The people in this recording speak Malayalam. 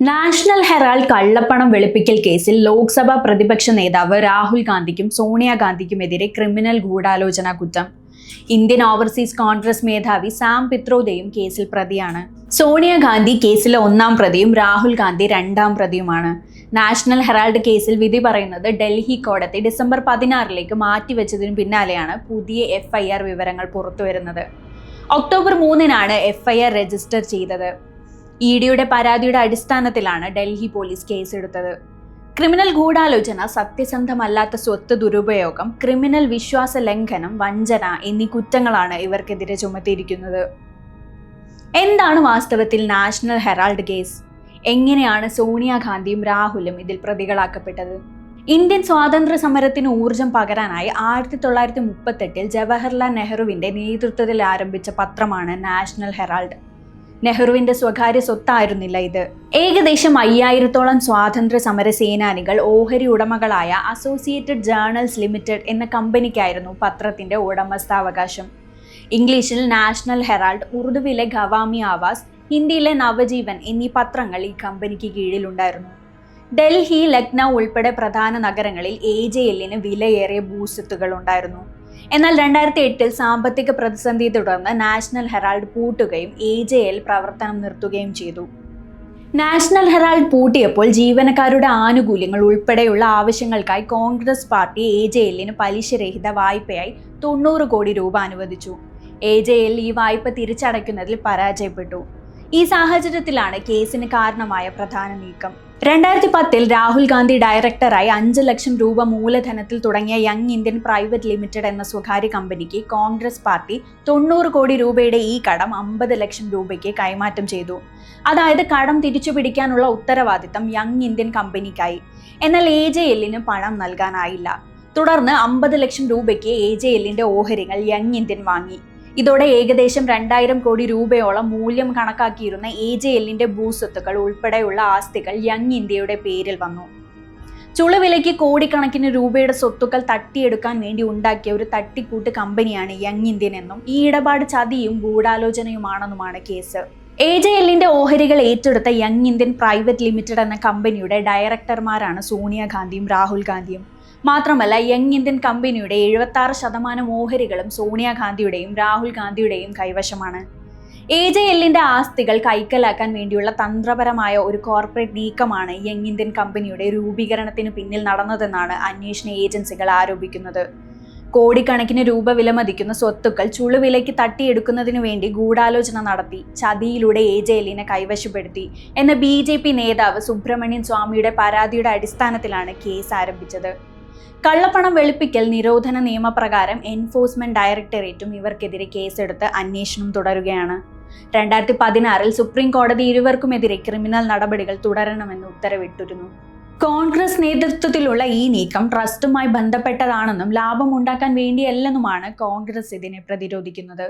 നാഷണൽ ഹെറാൾഡ് കള്ളപ്പണം വെളുപ്പിക്കൽ കേസിൽ ലോക്സഭാ പ്രതിപക്ഷ നേതാവ് രാഹുൽ ഗാന്ധിക്കും സോണിയാഗാന്ധിക്കുമെതിരെ ക്രിമിനൽ ഗൂഢാലോചന കുറ്റം. ഇന്ത്യൻ ഓവർസീസ് കോൺഗ്രസ് മേധാവി സാം പിത്രോദയും കേസിൽ പ്രതിയാണ്. സോണിയാഗാന്ധി കേസിലെ ഒന്നാം പ്രതിയും രാഹുൽ ഗാന്ധി രണ്ടാം പ്രതിയുമാണ്. നാഷണൽ ഹെറാൾഡ് കേസിൽ വിധി പറയുന്നത് ഡൽഹി കോടതി ഡിസംബർ പതിനാറിലേക്ക് മാറ്റിവെച്ചതിനു പിന്നാലെയാണ് പുതിയ എഫ്ഐആർ വിവരങ്ങൾ പുറത്തുവരുന്നത്. ഒക്ടോബർ മൂന്നിനാണ് എഫ്ഐആർ രജിസ്റ്റർ ചെയ്തത്. ഇ ഡിയുടെ പരാതിയുടെ അടിസ്ഥാനത്തിലാണ് ഡൽഹി പോലീസ് കേസെടുത്തത്. ക്രിമിനൽ ഗൂഢാലോചന സത്യസന്ധമല്ലാത്ത സ്വത്ത് ദുരുപയോഗം ക്രിമിനൽ വിശ്വാസ ലംഘനം വഞ്ചന എന്നീ കുറ്റങ്ങളാണ് ഇവർക്കെതിരെ ചുമത്തിയിരിക്കുന്നത്. എന്താണ് വാസ്തവത്തിൽ നാഷണൽ ഹെറാൾഡ് കേസ്? എങ്ങനെയാണ് സോണിയാഗാന്ധിയും രാഹുലും ഇതിൽ പ്രതികളാക്കപ്പെട്ടത്? ഇന്ത്യൻ സ്വാതന്ത്ര്യ സമരത്തിന് ഊർജം പകരാനായി ആയിരത്തി തൊള്ളായിരത്തി മുപ്പത്തെട്ടിൽ ജവഹർലാൽ നെഹ്റുവിന്റെ നേതൃത്വത്തിൽ ആരംഭിച്ച പത്രമാണ് നാഷണൽ ഹെറാൾഡ്. നെഹ്റുവിന്റെ സ്വകാര്യ സ്വത്തായിരുന്നില്ല ഇത്. ഏകദേശം അയ്യായിരത്തോളം സ്വാതന്ത്ര്യ സമര സേനാനികൾ ഓഹരി ഉടമകളായ അസോസിയേറ്റഡ് ജേർണൽസ് ലിമിറ്റഡ് എന്ന കമ്പനിക്കായിരുന്നു പത്രത്തിന്റെ ഉടമസ്ഥാവകാശം. ഇംഗ്ലീഷിൽ നാഷണൽ ഹെറാൾഡ് ഉറുദുവിലെ ഖവാമി ആവാസ് ഹിന്ദിയിലെ നവജീവൻ എന്നീ പത്രങ്ങൾ ഈ കമ്പനിക്ക് കീഴിലുണ്ടായിരുന്നു. ഡൽഹി ലക്നൗ ഉൾപ്പെടെ പ്രധാന നഗരങ്ങളിൽ എ ജെ എല്ലിന് വിലയേറിയ ഭൂസ്വത്തുകൾ ഉണ്ടായിരുന്നു. എന്നാൽ രണ്ടായിരത്തി എട്ടിൽ സാമ്പത്തിക പ്രതിസന്ധിയെ തുടർന്ന് നാഷണൽ ഹെറാൾഡ് പൂട്ടുകയും എ ജെ എൽ പ്രവർത്തനം നിർത്തുകയും ചെയ്തു. നാഷണൽ ഹെറാൾഡ് പൂട്ടിയപ്പോൾ ജീവനക്കാരുടെ ആനുകൂല്യങ്ങൾ ഉൾപ്പെടെയുള്ള ആവശ്യങ്ങൾക്കായി കോൺഗ്രസ് പാർട്ടി എ ജെ എല്ലിന് പലിശരഹിത വായ്പയായി തൊണ്ണൂറ് കോടി രൂപ അനുവദിച്ചു. എ ജെ എൽ ഈ വായ്പ തിരിച്ചടയ്ക്കുന്നതിൽ പരാജയപ്പെട്ടു. ഈ സാഹചര്യത്തിലാണ് കേസിന് കാരണമായ പ്രധാന നീക്കം. രണ്ടായിരത്തി പത്തിൽ രാഹുൽ ഗാന്ധി ഡയറക്ടറായി അഞ്ച് ലക്ഷം രൂപ മൂലധനത്തിൽ തുടങ്ങിയ യങ് ഇന്ത്യൻ പ്രൈവറ്റ് ലിമിറ്റഡ് എന്ന സ്വകാര്യ കമ്പനിക്ക് കോൺഗ്രസ് പാർട്ടി തൊണ്ണൂറ് കോടി രൂപയുടെ ഈ കടം അമ്പത് ലക്ഷം രൂപയ്ക്ക് കൈമാറ്റം ചെയ്തു. അതായത് കടം തിരിച്ചു പിടിക്കാനുള്ള ഉത്തരവാദിത്തം യങ് ഇന്ത്യൻ കമ്പനിക്കായി. എന്നാൽ എ ജെ എല്ലിന് പണം നൽകാനായില്ല. തുടർന്ന് അമ്പത് ലക്ഷം രൂപയ്ക്ക് എ ജെ എല്ലിന്റെ ഓഹരികൾ യങ് ഇന്ത്യൻ വാങ്ങി. ഇതോടെ ഏകദേശം രണ്ടായിരം കോടി രൂപയോളം മൂല്യം കണക്കാക്കിയിരുന്ന എ ജെ എല്ലിന്റെ ഭൂസ്വത്തുക്കൾ ഉൾപ്പെടെയുള്ള ആസ്തികൾ യങ് ഇന്ത്യയുടെ പേരിൽ വന്നു. ചുളുവിലയ്ക്ക് കോടിക്കണക്കിന് രൂപയുടെ സ്വത്തുക്കൾ തട്ടിയെടുക്കാൻ വേണ്ടി ഉണ്ടാക്കിയ ഒരു തട്ടിക്കൂട്ട് കമ്പനിയാണ് യങ് ഇന്ത്യൻ എന്നും ഈ ഇടപാട് ചതിയും ഗൂഢാലോചനയുമാണെന്നുമാണ് കേസ്. എ ജെ എല്ലിന്റെ ഓഹരികൾ ഏറ്റെടുത്ത യങ് ഇന്ത്യൻ പ്രൈവറ്റ് ലിമിറ്റഡ് എന്ന കമ്പനിയുടെ ഡയറക്ടർമാരാണ് സോണിയാഗാന്ധിയും രാഹുൽ ഗാന്ധിയും. മാത്രമല്ല യങ് ഇന്ത്യൻ കമ്പനിയുടെ എഴുപത്തി ആറ് ശതമാനം ഓഹരികളും സോണിയാഗാന്ധിയുടെയും രാഹുൽ ഗാന്ധിയുടെയും കൈവശമാണ്. എ ജെ എല്ലിന്റെ ആസ്തികൾ കൈക്കലാക്കാൻ വേണ്ടിയുള്ള തന്ത്രപരമായ ഒരു കോർപ്പറേറ്റ് നീക്കമാണ് യങ് ഇന്ത്യൻ കമ്പനിയുടെ രൂപീകരണത്തിന് പിന്നിൽ നടന്നതെന്നാണ് അന്വേഷണ ഏജൻസികൾ ആരോപിക്കുന്നത്. കോടിക്കണക്കിന് രൂപ വിലമതിക്കുന്ന സ്വത്തുക്കൾ ചുളുവിലയ്ക്ക് തട്ടിയെടുക്കുന്നതിനു വേണ്ടി ഗൂഢാലോചന നടത്തി ചതിയിലൂടെ എ ജെ എല്ലിനെ കൈവശപ്പെടുത്തി എന്ന ബി ജെ പി നേതാവ് സുബ്രഹ്മണ്യൻ സ്വാമിയുടെ പരാതിയുടെ അടിസ്ഥാനത്തിലാണ് കേസ് ആരംഭിച്ചത്. കള്ളപ്പണം വെളുപ്പിക്കൽ നിരോധന നിയമപ്രകാരം എൻഫോഴ്സ്മെന്റ് ഡയറക്ടറേറ്റും ഇവർക്കെതിരെ കേസെടുത്ത് അന്വേഷണം തുടരുകയാണ്. രണ്ടായിരത്തി പതിനാറിൽ സുപ്രീം കോടതി ഇരുവർക്കുമെതിരെ ക്രിമിനൽ നടപടികൾ തുടരണമെന്ന് ഉത്തരവിട്ടിരുന്നു. കോൺഗ്രസ് നേതൃത്വത്തിലുള്ള ഈ നീക്കം ട്രസ്റ്റുമായി ബന്ധപ്പെട്ടതാണെന്നും ലാഭം ഉണ്ടാക്കാൻ വേണ്ടിയല്ലെന്നുമാണ് കോൺഗ്രസ് ഇതിനെ പ്രതിരോധിക്കുന്നത്.